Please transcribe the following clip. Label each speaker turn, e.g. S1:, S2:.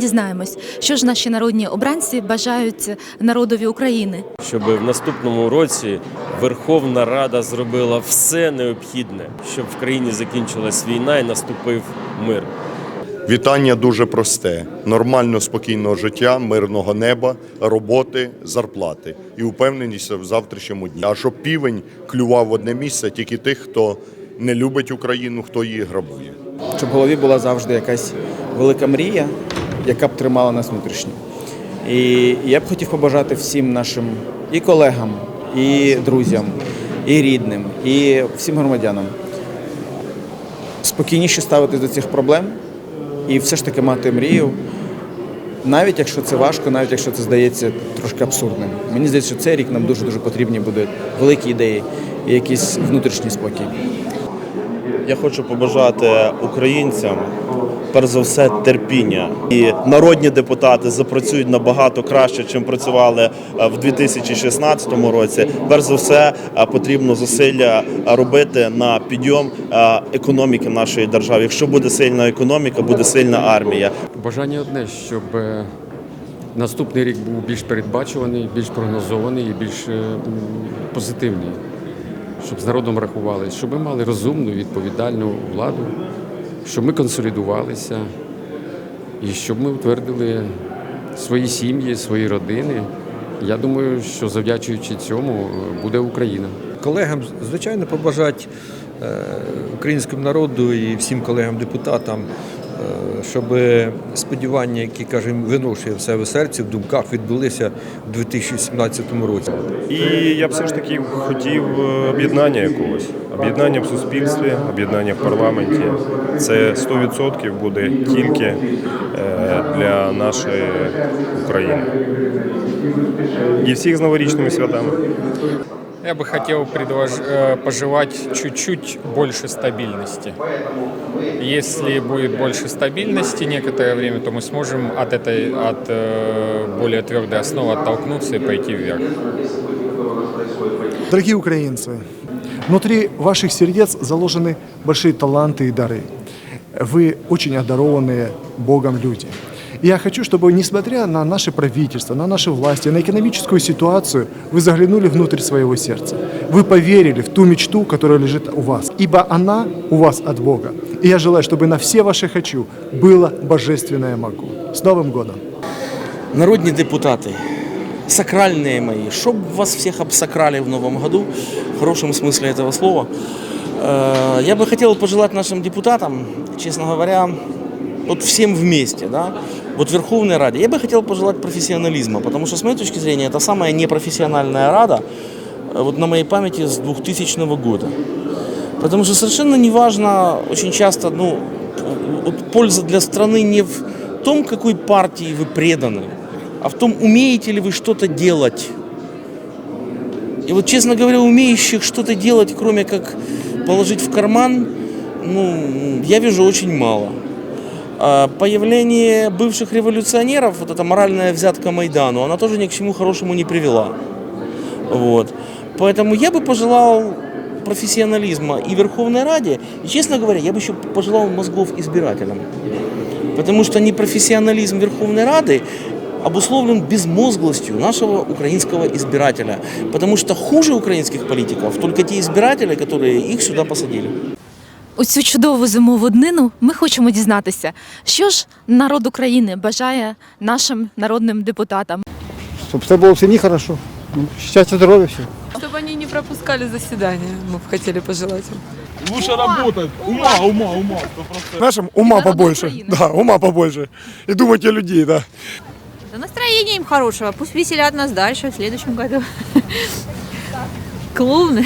S1: Дізнаємось, що ж наші народні обранці бажають народові України.
S2: щоб в наступному році Верховна Рада зробила все необхідне, щоб в країні закінчилась війна і наступив мир.
S3: Вітання дуже просте: нормально спокійного життя, мирного неба, роботи, зарплати і впевненість в завтрашньому дні. А щоб півень клював в одне місце тільки тих, хто не любить Україну, хто її грабує.
S4: щоб в голові була завжди якась велика мрія, яка б тримала нас внутрішньо. І я б хотів побажати всім нашим і колегам, і друзям, і рідним, і всім громадянам спокійніше ставитись до цих проблем і все ж таки мати мрію, навіть якщо це важко, навіть якщо це здається трошки абсурдним. Мені здається, що цей рік нам дуже дуже потрібні будуть великі ідеї і якийсь внутрішній спокій.
S5: Я хочу побажати українцям перш за все терпіння. І народні депутати запрацюють набагато краще, чим працювали е, в 2016 році. Перш за все е, потрібно зусилля робити на підйом е, економіки нашої держави. Якщо буде сильна економіка, буде сильна армія.
S6: Бажання одне, щоб наступний рік був більш передбачуваний, більш прогнозований і більш позитивний. Щоб з народом рахувалися, щоб ми мали розумну, відповідальну владу, щоб ми консолідувалися і щоб ми утвердили свої сім'ї, свої родини. Я думаю, що завдячуючи цьому е, буде Україна.
S7: колегам, звичайно, побажати е, українському народу і всім колегам-депутатам, щоб сподівання, які кажемо, виношує в себе в серці, в думках відбулися у 2017 році.
S8: І я б все ж таки хотів е, об'єднання якогось. Об'єднання в суспільстві, об'єднання в парламенті. Це 100% буде тільки е, для нашої України. І всіх з новорічними святами.
S9: Я бы хотел предлож- э, пожелать чуть-чуть больше стабильности. Если будет больше стабильности некоторое время, то мы сможем от этой от э, более твердой основы оттолкнуться и пойти вверх.
S10: Дорогие украинцы, внутри ваших сердец заложены большие таланты и дары. Вы очень одарованные Богом люди. И я хочу, чтобы, несмотря на наше правительство, на наши власти, на экономическую ситуацию, вы заглянули внутрь своего сердца. Вы поверили в ту мечту, которая лежит у вас. Ибо она у вас от Бога. И я желаю, чтобы на все ваши «хочу» было божественное «могу». С Новым годом!
S11: Народні депутати, сакральные мои, чтоб вас всех обсакрали в новом году, в хорошем смысле этого слова. Я бы хотел пожелать нашим депутатам, честно говоря, вот всем вместе, да, вот Верховной Раде, я бы хотел пожелать профессионализма, потому что, с моей точки зрения, это самая непрофессиональная Рада э, вот на моей памяти с 2000 года. Потому что совершенно неважно, очень часто, ну, вот польза для страны не в том, какой партии вы преданы, а в том, умеете ли вы что-то делать. И вот, честно говоря, умеющих что-то делать, кроме как положить в карман, ну, я вижу очень мало. А Появление бывших революционеров, вот эта моральная взятка Майдану, она тоже ни к чему хорошему не привела. Вот. Поэтому я бы пожелал профессионализма и Верховной Раде, и, честно говоря, я бы еще пожелал мозгов избирателям. Потому что непрофессионализм Верховной Рады обусловлен безмозглостью нашего украинского избирателя. Потому что хуже украинских политиков только те избиратели, которые их сюда посадили.
S1: У цю чудову зимову днину ми хочемо дізнатися, що ж народ України бажає нашим народним депутатам.
S10: Чтобы все было в семье хорошо. Счастья, здоровья, все.
S12: Чтобы они не пропускали заседания, мы бы хотели пожелать им.
S10: Нашим ума побольше. Да, ума побольше. И думать о людей, да.
S12: Да настроение им хорошего, пусть веселят нас дальше в следующем году. Клоуны.